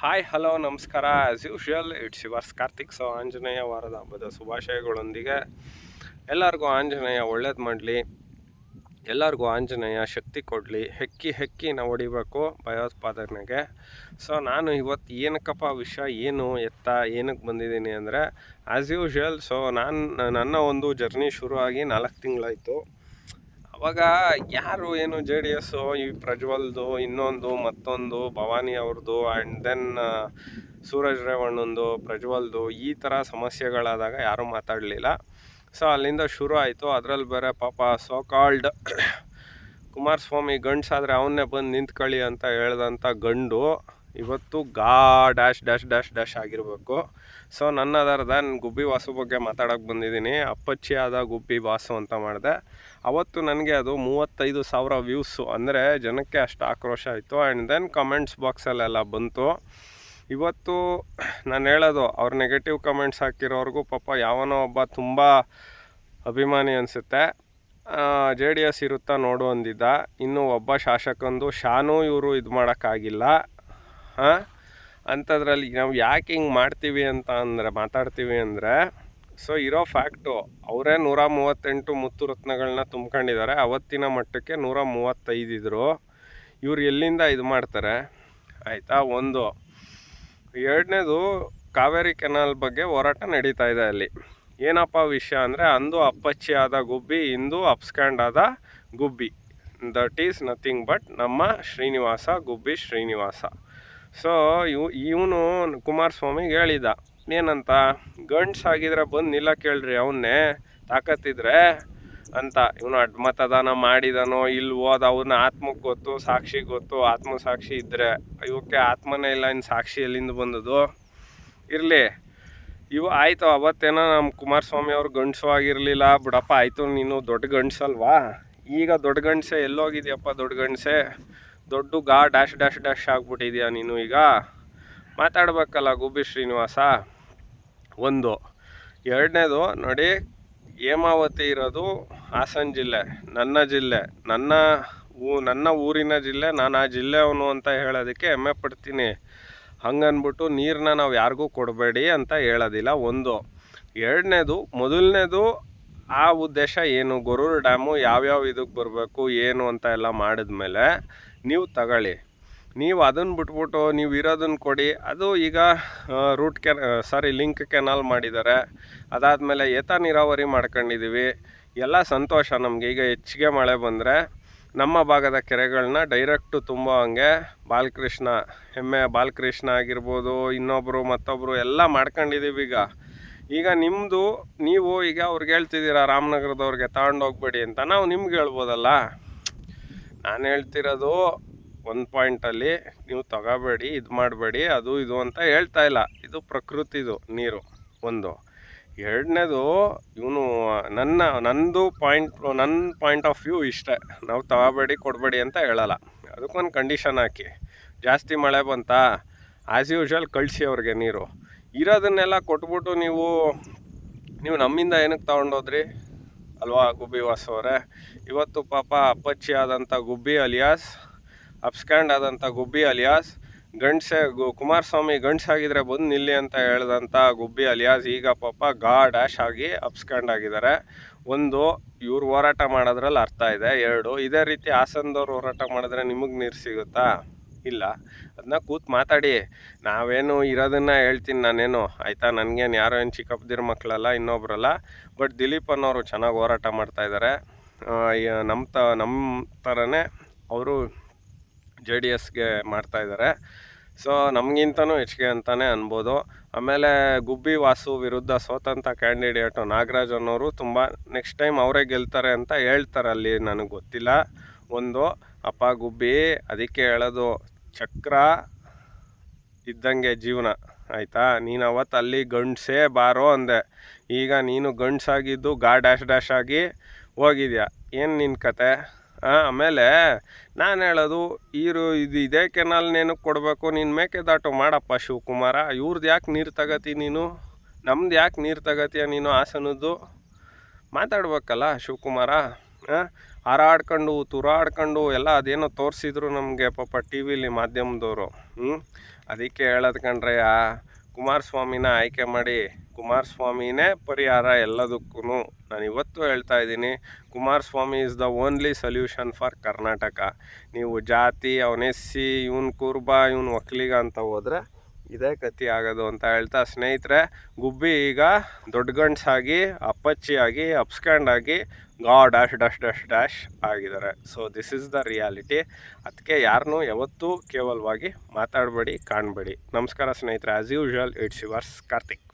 Hi hello ನಮಸ್ಕಾರ. As usual it's yours Karthik so Anjaneya ವಾರದ ಹಬ್ಬದ ಶುಭಾಶಯಗಳೊಂದಿಗೆ ಎಲ್ಲರಿಗೂ ಆಂಜನೇಯ ಒಳ್ಳೇದು ಮಾಡಲಿ. ಎಲ್ಲರಿಗೂ ಆಂಜನೇಯ ಶಕ್ತಿ ಕೊಡಲಿ. ಹೆಕ್ಕಿ ಹೆಕ್ಕಿ ನಾವು ಹೊಡಿಬೇಕು ಭಯೋತ್ಪಾದನೆಗೆ. ಸೊ ನಾನು ಇವತ್ತು ಏನಕ್ಕಪ್ಪ ವಿಷಯ, ಏನು ಎತ್ತ ಏನಕ್ಕೆ ಬಂದಿದ್ದೀನಿ ಅಂದರೆ ಆ್ಯಸ್ ಯೂಶುವಲ್ ಸೊ ನಾನು, ನನ್ನ ಒಂದು ಜರ್ನಿ ಶುರುವಾಗಿ ನಾಲ್ಕು ತಿಂಗಳಾಯಿತು. ಅವಾಗ ಯಾರು ಏನು ಜೆ ಡಿ ಎಸ್ಸು, ಈ ಪ್ರಜ್ವಲ್ದು, ಇನ್ನೊಂದು, ಮತ್ತೊಂದು, ಭವಾನಿ ಅವ್ರದ್ದು ಆ್ಯಂಡ್ ದೆನ್ ಸೂರಜ್ ರೇವಣ್ಣಂದು, ಪ್ರಜ್ವಲ್ದು, ಈ ಥರ ಸಮಸ್ಯೆಗಳಾದಾಗ ಯಾರೂ ಮಾತಾಡಲಿಲ್ಲ. ಸೊ ಅಲ್ಲಿಂದ ಶುರು ಆಯಿತು. ಅದರಲ್ಲಿ ಬೇರೆ ಪಾಪ ಸೋ ಕಾಲ್ಡ್ ಕುಮಾರಸ್ವಾಮಿ ಗಂಡ್ಸಾದರೆ ಅವನ್ನೇ ಬಂದು ನಿಂತ್ಕೊಳ್ಳಿ ಅಂತ ಹೇಳ್ದಂಥ ಗಂಡು ಇವತ್ತು ಗಾ ಡ್ಯಾಶ್ ಡ್ಯಾಶ್ ಡ್ಯಾಶ್ ಡ್ಯಾಶ್ ಆಗಿರಬೇಕು. ಸೊ ನನ್ನ ಆಧಾರದ ಗುಬ್ಬಿ ವಾಸು ಬಗ್ಗೆ ಮಾತಾಡೋಕೆ ಬಂದಿದ್ದೀನಿ. ಅಪ್ಪಚ್ಚಿ ಆದ ಗುಬ್ಬಿ ವಾಸು ಅಂತ ಮಾಡಿದೆ. ಅವತ್ತು ನನಗೆ ಅದು ಮೂವತ್ತೈದು ಸಾವಿರ ವ್ಯೂಸು ಅಂದರೆ ಜನಕ್ಕೆ ಅಷ್ಟು ಆಕ್ರೋಶ ಆಯಿತು. ಆ್ಯಂಡ್ ದೆನ್ ಕಮೆಂಟ್ಸ್ ಬಾಕ್ಸಲ್ಲೆಲ್ಲ ಬಂತು. ಇವತ್ತು ನಾನು ಹೇಳೋದು, ಅವ್ರ ನೆಗೆಟಿವ್ ಕಮೆಂಟ್ಸ್ ಹಾಕಿರೋರ್ಗೂ ಪಾಪ ಯಾವನೋ ಒಬ್ಬ ತುಂಬ ಅಭಿಮಾನಿ ಅನಿಸುತ್ತೆ. ಜೆ ಡಿ ಎಸ್ ಇರುತ್ತಾ ನೋಡು ಅಂದಿದ್ದ. ಇನ್ನು ಒಬ್ಬ ಶಾಸಕಂದು ಶಾನೂ ಇವರು ಇದು ಮಾಡೋಕ್ಕಾಗಿಲ್ಲ. ಹಾಂ? ಅಂಥದ್ರಲ್ಲಿ ನಾವು ಯಾಕೆ ಹಿಂಗೆ ಮಾಡ್ತೀವಿ ಅಂತ ಅಂದರೆ, ಮಾತಾಡ್ತೀವಿ ಅಂದರೆ ಸೊ ಇರೋ ಫ್ಯಾಕ್ಟು ಅವರೇ ನೂರ ಮೂವತ್ತೆಂಟು ಮುತ್ತು ರತ್ನಗಳನ್ನ ತುಂಬ್ಕೊಂಡಿದ್ದಾರೆ. ಅವತ್ತಿನ ಮಟ್ಟಕ್ಕೆ ನೂರ ಮೂವತ್ತೈದಿದ್ರು ಇವ್ರು ಎಲ್ಲಿಂದ ಇದು ಮಾಡ್ತಾರೆ? ಆಯಿತಾ? ಒಂದು. ಎರಡನೇದು, ಕಾವೇರಿ ಕೆನಾಲ್ ಬಗ್ಗೆ ಹೋರಾಟ ನಡೀತಾ ಇದೆ ಅಲ್ಲಿ. ಏನಪ್ಪ ವಿಷಯ ಅಂದರೆ, ಅಂದು ಅಪ್ಪಚ್ಚಿ ಆದ ಗುಬ್ಬಿ, ಇಂದು ಅಪ್ಸ್ಕ್ಯಾಂಡ್ ಆದ Gubbi. That is nothing but ನಮ್ಮ ಶ್ರೀನಿವಾಸ, ಗುಬ್ಬಿ ಶ್ರೀನಿವಾಸ. ಸೊ ಇವ್, ಇವನು ಕುಮಾರಸ್ವಾಮಿಗೆ ಹೇಳಿದ, ಏನಂತ? ಗಂಡ್ಸ್ ಆಗಿದ್ರೆ ಬಂದು ನಿಲ್ಲ ಕೇಳ್ರಿ ಅವನ್ನೇ, ತಾಕತ್ತಿದ್ರೆ ಅಂತ. ಇವನು ಅಡ್, ಮತದಾನ ಮಾಡಿದನೋ ಇಲ್ವೋ ಅದು ಅವನ ಆತ್ಮಕ್ಕೆ ಗೊತ್ತು, ಸಾಕ್ಷಿ ಗೊತ್ತು. ಆತ್ಮ ಸಾಕ್ಷಿ ಇದ್ದರೆ ಇವಕ್ಕೆ ಆತ್ಮನೇ ಇಲ್ಲ ಇನ್ನು ಸಾಕ್ಷಿ ಎಲ್ಲಿಂದ ಬಂದದು ಇರಲಿ. ಇವು, ಆಯಿತು, ಅವತ್ತೇನೋ ನಮ್ಮ ಕುಮಾರಸ್ವಾಮಿ ಅವ್ರು ಗಂಡಸು ಆಗಿರಲಿಲ್ಲ. ಬಿಡಪ್ಪ, ಆಯಿತು, ನೀನು ದೊಡ್ಡ ಗಂಡಸಲ್ವಾ? ಈಗ ದೊಡ್ಡ ಗಂಡಸೆ ಎಲ್ಲೋಗಿದ್ಯಪ್ಪ ದೊಡ್ಡ ಗಂಡಸೆ? ದೊಡ್ಡ ಗಾ ಡ್ಯಾಶ್ ಡ್ಯಾಶ್ ಡ್ಯಾಶ್ ಆಗ್ಬಿಟ್ಟಿದ್ಯಾ ನೀನು ಈಗ? ಮಾತಾಡಬೇಕಲ್ಲ ಗುಬ್ಬಿ ಶ್ರೀನಿವಾಸ. ಒಂದು. ಎರಡನೇದು, ನೋಡಿ, ಹೇಮಾವತಿ ಇರೋದು ಹಾಸನ ಜಿಲ್ಲೆ, ನನ್ನ ಜಿಲ್ಲೆ, ನನ್ನ ಊ, ನನ್ನ ಊರಿನ ಜಿಲ್ಲೆ, ನಾನು ಆ ಜಿಲ್ಲೆಯವನು ಅಂತ ಹೇಳೋದಕ್ಕೆ ಹೆಮ್ಮೆ ಪಡ್ತೀನಿ. ಹಂಗನ್ಬಿಟ್ಟು ನೀರನ್ನ ನಾವು ಯಾರಿಗೂ ಕೊಡಬೇಡಿ ಅಂತ ಹೇಳೋದಿಲ್ಲ. ಒಂದು. ಎರಡನೇದು, ಮೊದಲನೇದು ಆ ಉದ್ದೇಶ ಏನು? ಗೊರೂರು ಡ್ಯಾಮು ಯಾವ್ಯಾವ ಇದಕ್ಕೆ ಬರಬೇಕು, ಏನು ಅಂತ ಎಲ್ಲ ಮಾಡಿದ್ಮೇಲೆ ನೀವು ತಗೊಳ್ಳಿ. ನೀವು ಅದನ್ನು ಬಿಟ್ಬಿಟ್ಟು ನೀವು ಇರೋದನ್ನು ಕೊಡಿ. ಅದು ಈಗ ರೂಟ್ ಕೆನ್ ಸಾರಿ ಲಿಂಕ್ ಕೆನಾಲ್ ಮಾಡಿದ್ದಾರೆ ಅದಾದಮೇಲೆ ಏತ ನೀರಾವರಿ ಮಾಡ್ಕೊಂಡಿದ್ದೀವಿ ಎಲ್ಲ ಸಂತೋಷ ನಮಗೆ. ಈಗ ಹೆಚ್ಚಿಗೆ ಮಳೆ ಬಂದರೆ ನಮ್ಮ ಭಾಗದ ಕೆರೆಗಳನ್ನ ಡೈರೆಕ್ಟು ತುಂಬೋ ಹಂಗೆ ಬಾಲಕೃಷ್ಣ, ಹೆಮ್ಮೆ ಬಾಲಕೃಷ್ಣ ಆಗಿರ್ಬೋದು ಇನ್ನೊಬ್ಬರು ಮತ್ತೊಬ್ಬರು ಎಲ್ಲ ಮಾಡ್ಕೊಂಡಿದ್ದೀವಿ ಈಗ. ಈಗ ನಿಮ್ಮದು ನೀವು ಈಗ ಅವ್ರಿಗೆ ಹೇಳ್ತಿದ್ದೀರಾ, ರಾಮನಗರದವ್ರಿಗೆ ತಗೊಂಡೋಗ್ಬೇಡಿ ಅಂತ. ನಾವು ನಿಮ್ಗೆ ಹೇಳ್ಬೋದಲ್ಲ? ನಾನು ಹೇಳ್ತಿರೋದು ಒಂದು ಪಾಯಿಂಟಲ್ಲಿ ನೀವು ತಗೋಬೇಡಿ, ಇದು ಮಾಡಬೇಡಿ, ಅದು ಇದು ಅಂತ ಹೇಳ್ತಾ ಇಲ್ಲ. ಇದು ಪ್ರಕೃತಿದು ನೀರು ಒಂದು. ಎರಡನೇದು ಇವನು ನನ್ನ, ನಂದು ಪಾಯಿಂಟ್ ನನ್ನ ಪಾಯಿಂಟ್ ಆಫ್ ವ್ಯೂ ಇಷ್ಟೇ. ನಾವು ತಗೋಬೇಡಿ, ಕೊಡಬೇಡಿ ಅಂತ ಹೇಳಲ್ಲ. ಅದಕ್ಕೊಂದು ಕಂಡೀಷನ್ ಹಾಕಿ. ಜಾಸ್ತಿ ಮಳೆ ಬಂತಾ? ಆ್ಯಸ್ ಯೂಶ್ವಲ್ ಕಳಿಸಿ ಅವ್ರಿಗೆ ನೀರು. ಇರೋದನ್ನೆಲ್ಲ ಕೊಟ್ಬಿಟ್ಟು ನೀವು ನೀವು ನಮ್ಮಿಂದ ಏನಕ್ಕೆ ತಗೊಂಡೋದ್ರಿ? ಅಲ್ವಾ, ಗುಬ್ಬಿ ವಾಸು ಅವರೇ ಇವತ್ತು ಪಾಪ ಅಪ್ಪಚ್ಚಿ ಆದಂಥ ಗುಬ್ಬಿ ಅಲಿಯಾಸ್, ಅಪ್ಸ್ಕ್ಯಾಂಡ್ ಆದಂಥ ಗುಬ್ಬಿ ಅಲಿಯಾಸ್, ಗಂಡ್ಸೆ, ಗು ಕುಮಾರಸ್ವಾಮಿ ಗಂಡ್ಸಾಗಿದ್ರೆ ಬಂದು ನಿಲ್ಲಿ ಅಂತ ಹೇಳ್ದಂಥ ಗುಬ್ಬಿ ಅಲಿಯಾಸ್ ಈಗ ಪಾಪ ಗಾ ಡ್ಯಾಶ್ ಆಗಿ ಅಪ್ಸ್ಕ್ಯಾಂಡ್ ಆಗಿದ್ದಾರೆ. ಒಂದು, ಇವ್ರು ಹೋರಾಟ ಮಾಡೋದ್ರಲ್ಲಿ ಅರ್ಥ ಇದೆ. ಎರಡು, ಇದೇ ರೀತಿ ಹಾಸನದವ್ರು ಹೋರಾಟ ಮಾಡಿದ್ರೆ ನಿಮಗೆ ನೀರು ಸಿಗುತ್ತಾ? ಇಲ್ಲ. ಅದನ್ನ ಕೂತ್ ಮಾತಾಡಿ. ನಾವೇನು ಇರೋದನ್ನ ಹೇಳ್ತೀನಿ ನಾನೇನು. ಆಯಿತಾ? ನನಗೇನು ಯಾರೋ ಏನು ಚಿಕ್ಕಪ್ಪದಿರ ಮಕ್ಕಳಲ್ಲ ಇನ್ನೊಬ್ರಲ್ಲ. ಬಟ್ ದಿಲೀಪ್ ಅನ್ನೋರು ಚೆನ್ನಾಗಿ ಹೋರಾಟ ಮಾಡ್ತಾಯಿದ್ದಾರೆ ನಮ್ಮ ತ ನಮ್ಮ ಥರನೇ ಅವರು ಜೆ ಡಿ ಎಸ್ಗೆ ಮಾಡ್ತಾಯಿದ್ದಾರೆ ಸೊ, ನಮಗಿಂತನೂ ಹೆಚ್ಚಿಗೆ ಅಂತಲೇ ಅನ್ಬೋದು. ಆಮೇಲೆ ಗುಬ್ಬಿ ವಾಸು ವಿರುದ್ಧ ಸ್ವತಂತ್ರ ಕ್ಯಾಂಡಿಡೇಟು ನಾಗರಾಜ್ ಅನ್ನೋರು ತುಂಬ ನೆಕ್ಸ್ಟ್ ಟೈಮ್ ಅವರೇ ಗೆಲ್ತಾರೆ ಅಂತ ಹೇಳ್ತಾರೆ ಅಲ್ಲಿ, ನನಗೆ ಗೊತ್ತಿಲ್ಲ. ಒಂದು, ಅಪ್ಪ ಗುಬ್ಬಿ, ಅದಕ್ಕೆ ಹೇಳೋದು ಚಕ್ರ ಇದ್ದಂಗೆ ಜೀವನ, ಆಯಿತಾ? ನೀನು ಅವತ್ತು ಅಲ್ಲಿ ಗಂಡ್ಸೇ ಬಾರೋ ಅಂದೆ. ಈಗ ನೀನು ಗಂಡ್ಸಾಗಿದ್ದು ಗಾ ಡ್ಯಾಶ್ ಡ್ಯಾಶ್ ಆಗಿ ಹೋಗಿದ್ಯಾ? ಏನು ನಿನ್ನ ಕತೆ? ಆಮೇಲೆ ನಾನು ಹೇಳೋದು ಈರು ಇದು ಇದೇ ಕೆನಾಲ್ ನೇನಕ್ಕೆ ಕೊಡಬೇಕು, ನೀನು ಮೇಕೆದಾಟು ಮಾಡಪ್ಪ ಶಿವಕುಮಾರ. ಇವ್ರದ್ದು ಯಾಕೆ ನೀರು ತಗತಿ ನೀನು? ನಮ್ದು ಯಾಕೆ ನೀರು ತಗತೀಯ ನೀನು ಹಾಸನದ್ದು? ಮಾತಾಡ್ಬೇಕಲ್ಲ ಶಿವಕುಮಾರ. ಹಾರಾಡ್ಕೊಂಡು, ತುರಾಡ್ಕೊಂಡು ಎಲ್ಲ ಅದೇನೋ ತೋರಿಸಿದ್ರು ನಮಗೆ ಪಾಪ ಟಿ ವಿಲಿ ಮಾಧ್ಯಮದವರು. ಹ್ಞೂ ಅದಕ್ಕೆ ಹೇಳೋದು ಕಂಡ್ರೆ, ಆ, ಕುಮಾರಸ್ವಾಮಿನ ಆಯ್ಕೆ ಮಾಡಿ, ಕುಮಾರಸ್ವಾಮಿನೇ ಪರಿಹಾರ ಎಲ್ಲದಕ್ಕೂ ನಾನು ಇವತ್ತು ಹೇಳ್ತಾ ಇದ್ದೀನಿ, Kumaraswamy is the only solution for Karnataka ನೀವು ಜಾತಿ ಅವನೆಸ್ಸಿ ಸಿ ಇವನು ಕುರ್ಬ, ಇವನು ಒಕ್ಕಲಿಗ ಅಂತ ಹೋದರೆ ಇದೇ ಕತಿ ಆಗೋದು ಅಂತ ಹೇಳ್ತಾ ಸ್ನೇಹಿತರೆ, ಗುಬ್ಬಿ ಈಗ ದೊಡ್ಡ ಗಂಡ್ಸಾಗಿ ಅಪ್ಪಚ್ಚಿಯಾಗಿ ಅಪ್ಸ್ಕ್ಯಾಂಡ್ ಆಗಿ, ಗಾ ಡ್ಯಾಶ್ ಡ್ಯಾಶ್ ಡ್ಯಾಶ್ ಡ್ಯಾಶ್ ಆಗಿದ್ದಾರೆ. So this is the reality ಅದಕ್ಕೆ ಯಾರನ್ನೂ ಯಾವತ್ತೂ ಕೇವಲವಾಗಿ ಮಾತಾಡಬೇಡಿ, ಕಾಣಬೇಡಿ. ನಮಸ್ಕಾರ ಸ್ನೇಹಿತರೆ. As usual it's yours Karthik